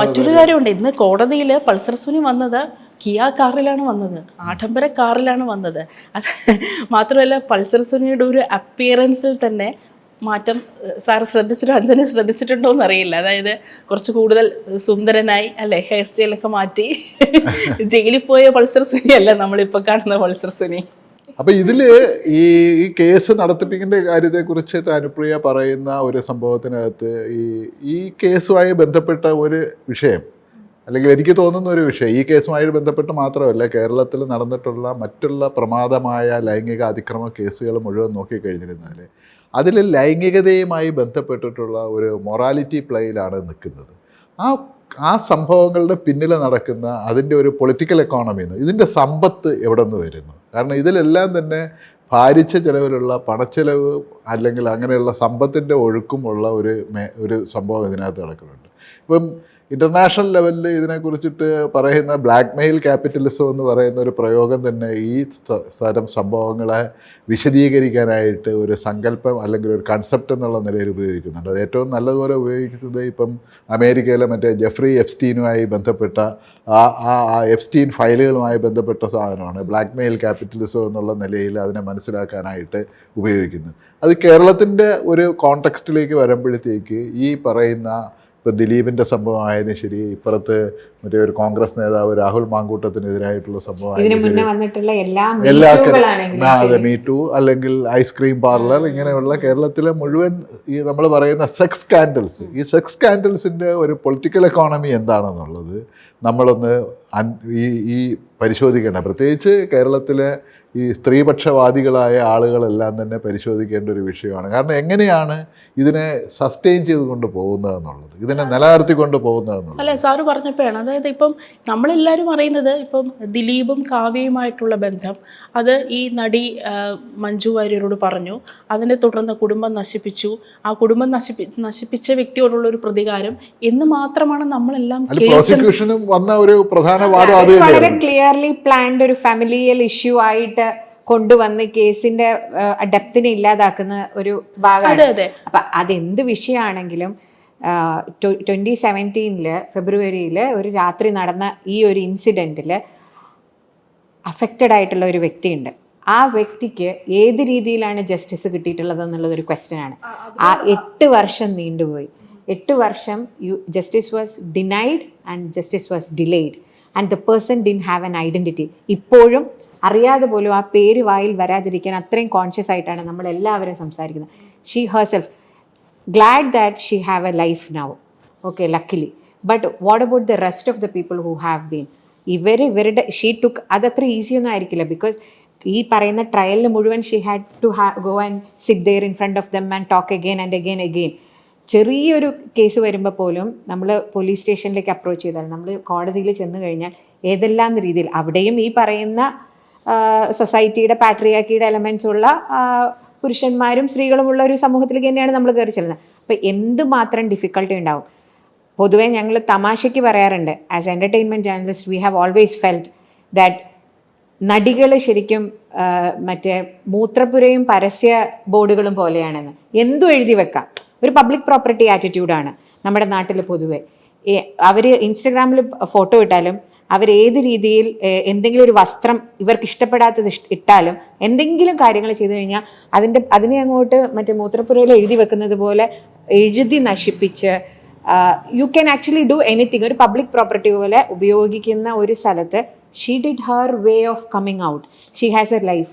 മറ്റൊരു കാര്യമുണ്ട്. ഇന്ന് കോടതിയിൽ പൾസർ സുനി വന്നത് കിയ കാറിലാണ് വന്നത്. ആഡംബര കാറിലാണ് വന്നത്. അത് മാത്രമല്ല പൾസർ സുനിയുടെ ഒരു അപ്പിയറൻസിൽ തന്നെ മാറ്റം സാർ ശ്രദ്ധിച്ചിട്ടോ അഞ്ജലി ശ്രദ്ധിച്ചിട്ടുണ്ടോ എന്നറിയില്ല. അതായത് കുറച്ച് കൂടുതൽ സുന്ദരനായി അല്ലെ ഹെയർ സ്റ്റൈലൊക്കെ മാറ്റി ജയിലിൽ പോയ പൾസർ സുനി അല്ല നമ്മളിപ്പോൾ കാണുന്ന പൾസർ സുനി. അപ്പൊ ഇതിൽ ഈ ഈ കേസ് നടത്തിപ്പിക്കേണ്ട കാര്യത്തെ കുറിച്ചിട്ട് അനുപ്രിയ പറയുന്ന ഒരു സംഭവത്തിനകത്ത് ഈ ഈ കേസുമായി ബന്ധപ്പെട്ട ഒരു വിഷയം അല്ലെങ്കിൽ എനിക്ക് തോന്നുന്ന ഒരു വിഷയം ഈ കേസുമായി ബന്ധപ്പെട്ട് മാത്രമല്ല കേരളത്തിൽ നടന്നിട്ടുള്ള മറ്റുള്ള പ്രമാദമായ ലൈംഗിക അതിക്രമ കേസുകൾ മുഴുവൻ നോക്കിക്കഴിഞ്ഞിരുന്നാൽ അതിൽ ലൈംഗികതയുമായി ബന്ധപ്പെട്ടിട്ടുള്ള ഒരു മൊറാലിറ്റി പ്ലേയിലാണ് നിൽക്കുന്നത്. ആ ആ സംഭവങ്ങളുടെ പിന്നിൽ നടക്കുന്ന അതിന്റെ ഒരു പൊളിറ്റിക്കൽ എക്കോണമിന്ന് ഇതിന്റെ സമ്പത്ത് എവിടെ നിന്ന് വരുന്നു? കാരണം ഇതിലെല്ലാം തന്നെ ഭാരിച്ച ചിലവിലുള്ള പണച്ചെലവ് അല്ലെങ്കിൽ അങ്ങനെയുള്ള സമ്പത്തിന്റെ ഒഴുക്കുമുള്ള ഒരു ഒരു സംഭവം ഇതിനകത്ത് നടക്കുന്നുണ്ട്. ഇപ്പം ഇന്റർനാഷണൽ ലെവലിൽ ഇതിനെക്കുറിച്ചിട്ട് പറയുന്ന ബ്ലാക്ക് മെയിൽ ക്യാപിറ്റലിസം എന്ന് പറയുന്ന ഒരു പ്രയോഗം തന്നെ ഈ തരം സംഭവങ്ങളെ വിശദീകരിക്കാനായിട്ട് ഒരു സങ്കല്പം അല്ലെങ്കിൽ ഒരു കൺസെപ്റ്റ് എന്നുള്ള നിലയിൽ ഉപയോഗിക്കുന്നുണ്ട്. അത് ഏറ്റവും നല്ലതുപോലെ ഉപയോഗിക്കുന്നത് ഇപ്പം അമേരിക്കയിലെ മറ്റേ ജെഫ്രി എഫ്സ്റ്റീനുമായി ബന്ധപ്പെട്ട ആ ആ ആ എഫ്സ്റ്റീൻ ഫയലുകളുമായി ബന്ധപ്പെട്ട സാധനമാണ് ബ്ലാക്ക് മെയിൽ ക്യാപിറ്റലിസം എന്നുള്ള നിലയിൽ അതിനെ മനസ്സിലാക്കാനായിട്ട് ഉപയോഗിക്കുന്നത്. അത് കേരളത്തിന്റെ ഒരു കോണ്ടെക്സ്റ്റിലേക്ക് വരുമ്പോഴത്തേക്ക് ഈ പറയുന്ന ഇപ്പം ദിലീപിന്റെ സംഭവമായാലും ശരി ഇപ്പുറത്ത് മറ്റേ ഒരു കോൺഗ്രസ് നേതാവ് രാഹുൽ മാങ്കൂട്ടത്തിനെതിരായിട്ടുള്ള വന്നിട്ടുള്ള എല്ലാ അതെ മീ ടു അല്ലെങ്കിൽ ഐസ്ക്രീം പാർലർ ഇങ്ങനെയുള്ള കേരളത്തിലെ മുഴുവൻ ഈ നമ്മൾ പറയുന്ന സെക്സ് സ്കാൻഡൽസ് ഈ സെക്സ് സ്കാൻഡൽസിന്റെ ഒരു പൊളിറ്റിക്കൽ എക്കോണമി എന്താണെന്നുള്ളത് നമ്മളൊന്ന് ഈ ഈ പരിശോധിക്കേണ്ട. പ്രത്യേകിച്ച് കേരളത്തിലെ ഈ സ്ത്രീപക്ഷവാദികളായ ആളുകളെല്ലാം തന്നെ പരിശോധിക്കേണ്ട ഒരു വിഷയമാണ്. കാരണം എങ്ങനെയാണ് ഇതിനെ സസ്റ്റെയിൻ ചെയ്തുകൊണ്ട് പോകുന്നതെന്നുള്ളത്? ഇതിനെ നിലനിർത്തിക്കൊണ്ട് പോകുന്നതെന്നുള്ളത്? അല്ലേ സാറ് പറഞ്ഞപ്പോഴാണ്. അതായത് ഇപ്പം നമ്മളെല്ലാവരും അറിയുന്നത് ഇപ്പം ദിലീപും കാവ്യയുമായിട്ടുള്ള ബന്ധം. അത് ഈ നടി മഞ്ജു വാര്യരോട് പറഞ്ഞു. അതിനെ തുടർന്ന് കുടുംബം നശിപ്പിച്ചു. ആ കുടുംബം നശിപ്പി നശിപ്പിച്ച വ്യക്തിയോടുള്ള ഒരു പ്രതികാരം എന്ന് മാത്രമാണ് നമ്മളെല്ലാം പ്രോസിക്യൂഷനും വന്ന ഒരു പ്രധാന വാദം അത് വളരെ തന്നെയായിരുന്നു ക്ലിയർലി പ്ലാൻഡ് ഒരു ഫാമിലിയൽ ഇഷ്യൂ ആയിട്ട് കൊണ്ടുവന്ന് കേസിന്റെ ഡെപ്തിനെ ഇല്ലാതാക്കുന്ന ഒരു ഭാഗമാണ്. അതെ അതെ. അപ്പൊ അതെന്ത് വിഷയമാണെങ്കിലും ട്വന്റി സെവന്റീനിൽ ഫെബ്രുവരിയിൽ ഒരു രാത്രി നടന്ന ഈ ഒരു ഇൻസിഡന്റിൽ അഫക്റ്റഡ് ആയിട്ടുള്ള ഒരു വ്യക്തിയുണ്ട്. ആ വ്യക്തിക്ക് ഏത് രീതിയിലാണ് ജസ്റ്റിസ് കിട്ടിയിട്ടുള്ളത് എന്നുള്ളത് ഒരു ക്വസ്റ്റ്യൻ ആണ് ആ എട്ട് വർഷം നീണ്ടുപോയി. എട്ട് വർഷം you justice was denied and justice was delayed and the person didn't have an identity ഇപ്പോഴും അറിയാതെ പോലും ആ പേര് വായിൽ വരാതിരിക്കാൻ അത്രയും കോൺഷ്യസ് ആയിട്ടാണ് നമ്മൾ എല്ലാവരും സംസാരിക്കുന്നത്. She herself glad that she have a life now okay luckily but what about the rest of the people who have been ഇവർ ഇവരുടെ ഷീ ടുക്ക് അതത്ര ഈസി ഒന്നും ആയിരിക്കില്ല. ബിക്കോസ് ഈ പറയുന്ന ട്രയലിന് മുഴുവൻ she had to ah go and sit there in front of them and talk again and again again ചെറിയൊരു കേസ് വരുമ്പോൾ പോലും നമ്മൾ പോലീസ് സ്റ്റേഷനിലേക്ക് അപ്രോച്ച് ചെയ്താൽ നമ്മൾ കോടതിയിൽ ചെന്ന് കഴിഞ്ഞാൽ ഏതെല്ലാം രീതിയിൽ അവിടെയും ഈ പറയുന്ന സൊസൈറ്റിയുടെ പാട്രിയാക്കിയുടെ എലമെൻസ് ഉള്ള പുരുഷന്മാരും സ്ത്രീകളുമുള്ള ഒരു സമൂഹത്തിലേക്ക് തന്നെയാണ് നമ്മൾ കയറി ചെല്ലുന്നത്. അപ്പോൾ എന്തുമാത്രം ഡിഫിക്കൽട്ടി ഉണ്ടാവും? പൊതുവേ ഞങ്ങൾ തമാശയ്ക്ക് പറയാറുണ്ട് as entertainment journalist we have always felt that നടികൾ ശരിക്കും മറ്റേ മൂത്രപ്പുരയും പരസ്യ ബോർഡുകളും പോലെയാണെന്ന്. എന്തും എഴുതി വെക്കാം. ഒരു പബ്ലിക് പ്രോപ്പർട്ടി ആറ്റിറ്റ്യൂഡാണ് നമ്മുടെ നാട്ടിൽ പൊതുവെ. അവർ ഇൻസ്റ്റഗ്രാമിൽ ഫോട്ടോ ഇട്ടാലും അവർ ഏത് രീതിയിൽ എന്തെങ്കിലും ഒരു വസ്ത്രം ഇവർക്ക് ഇഷ്ടപ്പെടാത്തത് ഇട്ടാലും എന്തെങ്കിലും കാര്യങ്ങൾ ചെയ്തു കഴിഞ്ഞാൽ അതിന്റെ അതിനെ അങ്ങോട്ട് മറ്റേ മൂത്രപ്പുരയിൽ എഴുതി വെക്കുന്നത് പോലെ എഴുതി നശിപ്പിച്ച് you can actually do anything ഒരു പബ്ലിക് പ്രോപ്പർട്ടി പോലെ ഉപയോഗിക്കുന്ന ഒരു സ്ഥലത്ത് she did her way of coming out she has a life